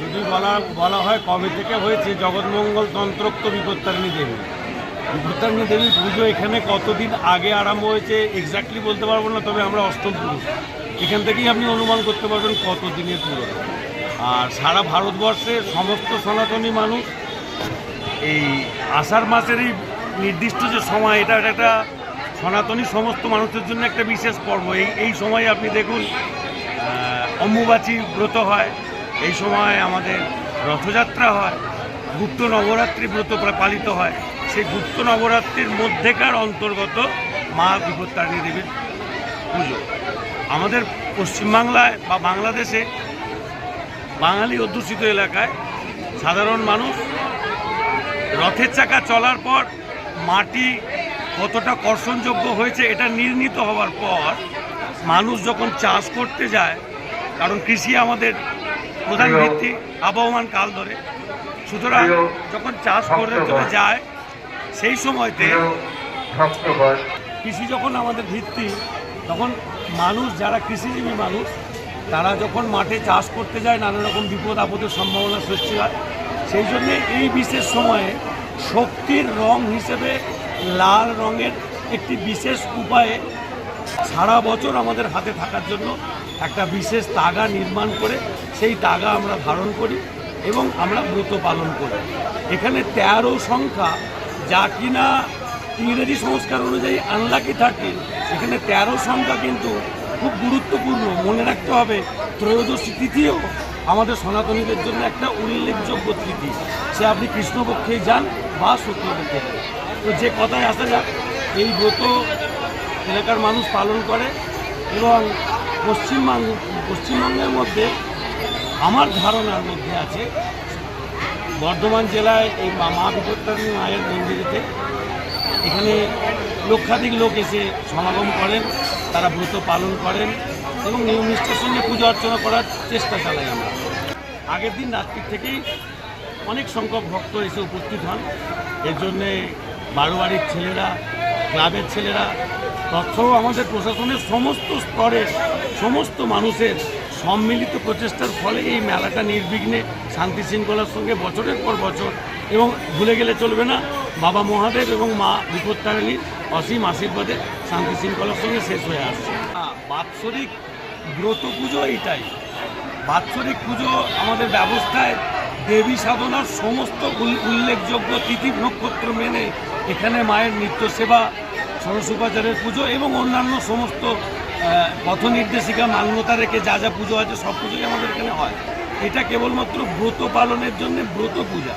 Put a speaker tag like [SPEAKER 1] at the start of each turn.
[SPEAKER 1] যদি বলা বলা হয় কবে থেকে হয়েছে, জগৎমঙ্গল তন্ত্রোক্ত বিপত্তারিণী দেবী। বিপত্তারিণী দেবীর পুজো এখানে কতদিন আগে আরম্ভ হয়েছে এক্স্যাক্টলি বলতে পারব না, তবে আমরা অষ্টম পুরুষ। এখান থেকেই আপনি অনুমান করতে পারবেন কত দিনের আর সারা ভারতবর্ষের সমস্ত সনাতনী মানুষ এই আষাঢ় মাসেরই নির্দিষ্ট যে সময়, এটা একটা সনাতনী সমস্ত মানুষের জন্য একটা বিশেষ পর্ব। এই এই সময় আপনি দেখুন অম্বুবাচী ব্রত হয়। এই সময় আমাদের রথযাত্রা হয়, গুপ্ত নবরাত্রি ব্রত পালিত হয়। সেই গুপ্ত নবরাত্রির মধ্যেকার অন্তর্গত মা বিপত্তারিণী দেবীর পুজো। আমাদের পশ্চিমবাংলায় বা বাংলাদেশে বাঙালি অধ্যুষিত এলাকায় সাধারণ মানুষ রথের চাকা চলার পর মাটি কতটা কর্ষণযোগ্য হয়েছে এটা নির্ণীত হওয়ার পর মানুষ যখন চাষ করতে যায়, কারণ কৃষি আমাদের প্রধান ভিত্তি আবহমান কাল ধরে। সুতরাং যখন চাষ করতে যায় সেই সময়তে কৃষি যখন আমাদের ভিত্তি তখন মানুষ যারা কৃষিজীবী মানুষ তারা যখন মাঠে চাষ করতে যায় নানা রকম বিপদ আপদের সম্ভাবনা সৃষ্টি হয়। সেই জন্যে এই বিশেষ সময়ে শক্তির রং হিসেবে লাল রঙের একটি বিশেষ উপায়ে সারা বছর আমাদের হাতে থাকার জন্য একটা বিশেষ তাগা নির্মাণ করে সেই তাগা আমরা ধারণ করি এবং আমরা ব্রত পালন করি। এখানে তেরো সংখ্যা, যা কিনা ইংরেজি সংস্কার অনুযায়ী আনলাকি থার্টিন এখানে তেরো সংখ্যা কিন্তু খুব গুরুত্বপূর্ণ। মনে রাখতে হবে, ত্রয়োদশী তিথিও আমাদের সনাতনীদের জন্য একটা উল্লেখযোগ্য তিথি। সে আপনি কৃষ্ণপক্ষে যান বা শুক্লপক্ষে যান তো যে কথায় আসা যাক, এই ব্রত এলাকার মানুষ পালন করে এবং পশ্চিমবঙ্গ পশ্চিমবঙ্গের মধ্যে আমার ধারণার মধ্যে আছে, বর্ধমান জেলায় এই মা বিপত্তারিণী মায়ের মন্দিরেতে এখানে লক্ষাধিক লোক এসে সমাগম করেন, তারা ব্রত পালন করেন এবং নিয়ম নিষ্ঠার সঙ্গে পুজো অর্চনা করার চেষ্টা চালাই আমরা। আগের দিন রাত্রি থেকেই অনেক সংখ্যক ভক্ত এসে উপস্থিত হন। এর জন্যে বারোয়ারির ছেলেরা, ক্লাবের ছেলেরা তৎসহ আমাদের প্রশাসনের সমস্ত স্তরের সমস্ত মানুষের সম্মিলিত প্রচেষ্টার ফলে এই মেলাটা নির্বিঘ্নে শান্তি শৃঙ্খলার সঙ্গে বছরের পর বছর এবং ভুলে গেলে চলবে না। বাবা মহাদেব এবং মা বিপত্তারিণীর অসীম আশীর্বাদে শান্তি শৃঙ্খলার সঙ্গে শেষ হয়ে আসছে। বাৎসরিক ব্রত পুজো এইটাই। বাৎসরিক পুজো আমাদের ব্যবস্থায় দেবী সাধনার সমস্ত উল্লেখযোগ্য তিথি নক্ষত্র মেনে এখানে মায়ের নিত্য সেবা সরস্বপাচারের পুজো এবং অন্যান্য সমস্ত পথ নির্দেশিকা মান্যতা রেখে যা যা পুজো আছে, সব পুজোই আমাদের এখানে হয়। এটা কেবলমাত্র ব্রত পালনের জন্য ব্রত পূজা।